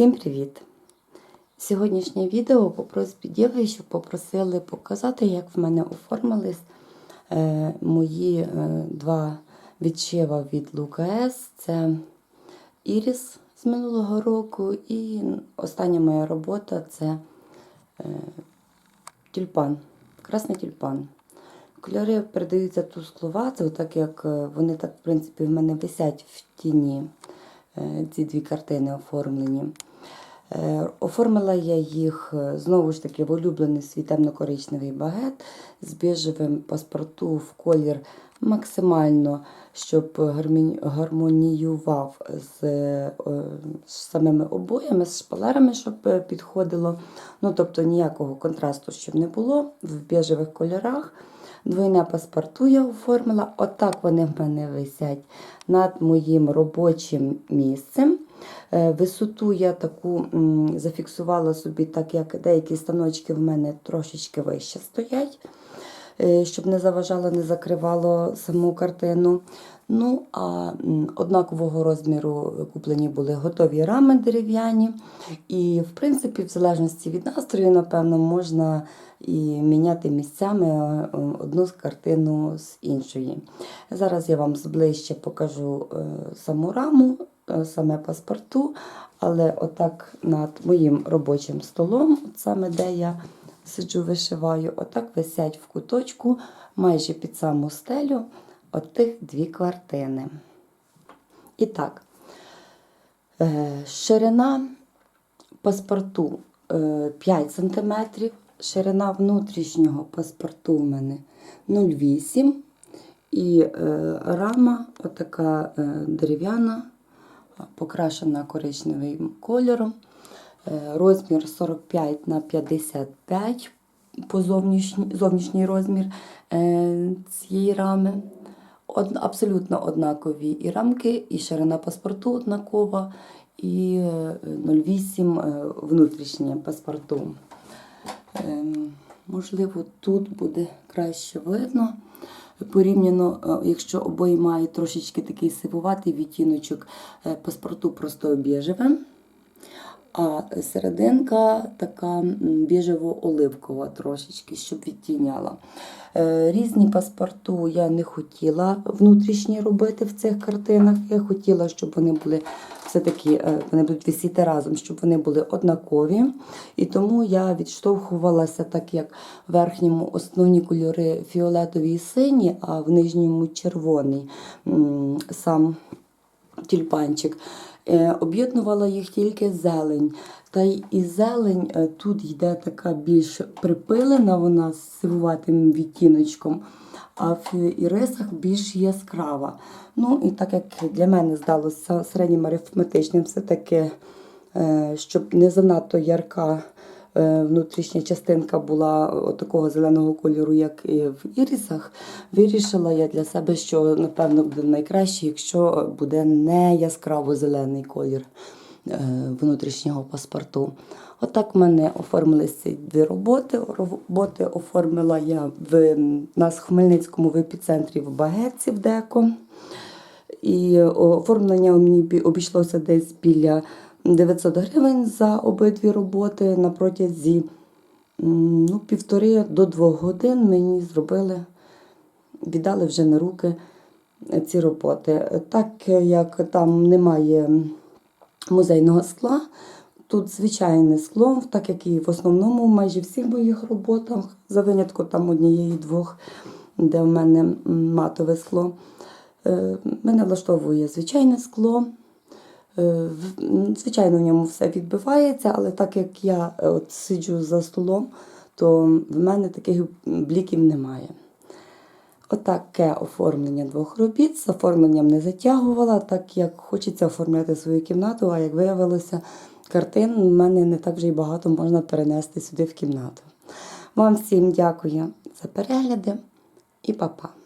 Всім привіт! Сьогоднішнє відео по просьбі дівчаток попросили показати, як в мене оформились е, мої е, два відшива від Лукас. Це Іріс з минулого року, і остання моя робота це е, тюльпан, красний тюльпан. Кольори передаються тускловато, так як е, вони так, в принципі, в мене висять в тіні. е, Ці дві картини оформлені. Е, Оформила я їх е, знову ж таки в улюблений свій темно-коричневий багет з біжевим паспорту в колір максимально, щоб гармоніював з, е, з самими обоями, з шпалерами, щоб підходило. Ну, тобто ніякого контрасту, щоб не було в біжевих кольорах. Двойне паспорту я оформила. Отак вони в мене висять над моїм робочим місцем. Е, Висоту я таку зафіксувала собі, так як деякі станочки в мене трошечки вище стоять, щоб не заважало, не закривало саму картину. Ну, а однакового розміру куплені були готові рами дерев'яні. І, в принципі, в залежності від настрою, напевно, можна і міняти місцями е, одну з картину з іншої. Зараз я вам зближче покажу е, саму раму, е, саме паспорту, але отак над моїм робочим столом, от саме де я сиджу, вишиваю, отак висять в куточку майже під саму стелю от тих дві картини. І так, е, ширина паспорту е, 5 см, ширина внутрішнього паспорту в мене 0,8 і е, рама отака е, дерев'яна, покрашена коричневим кольором. Е, Розмір 45 на 55 по зовнішній, зовнішній розмір е, цієї рами. Од, абсолютно однакові і рамки, і ширина паспорту однакова, і е, 0,8 е, внутрішнє паспорту. Можливо, тут буде краще видно. Порівняно, якщо обоє мають трошечки такий сивуватий відтіночок паспорту просто біжеве, а серединка така біжево-оливкова трошечки, щоб відтіняла. Е, Різні паспорту я не хотіла внутрішні робити в цих картинах. Я хотіла, щоб вони були все-таки е, вони будуть висіти разом, щоб вони були однакові. І тому я відштовхувалася, так як в верхньому основні кольори фіолетові і сині, а в нижньому червоний сам тюльпанчик. Е, Об'єднувала їх тільки зелень. Та й і зелень е, тут йде така більш припилена, вона з сивуватим відтіночком, а в ірисах більш яскрава. Ну і так як для мене здалося середнім арифметичним, все-таки, е, щоб не занадто ярка внутрішня частинка була такого зеленого кольору, як і в ірисах, вирішила я для себе, що напевно буде найкраще, якщо буде не яскраво зелений колір е, внутрішнього паспорту. Отак в мене оформилися ці дві роботи. Роботи оформила я в нас в Хмельницькому в епіцентрі в Багетці в Деко. І оформлення мені обійшлося десь біля 900 гривень за обидві роботи на протязі ну, півтори до двох годин мені зробили, віддали вже на руки ці роботи. Так як там немає музейного скла, тут звичайне скло, так як і в основному майже всіх моїх роботах, за винятком там однієї-двох, де в мене матове скло. Е, Мене влаштовує звичайне скло. Е, Звичайно, в ньому все відбивається, але так як я е, от сиджу за столом, то в мене таких бліків немає. Отаке оформлення двох робіт. З оформленням не затягувала, так як хочеться оформляти свою кімнату, а як виявилося, картин в мене не так вже й багато можна перенести сюди в кімнату. Вам всім дякую за перегляди і па-па!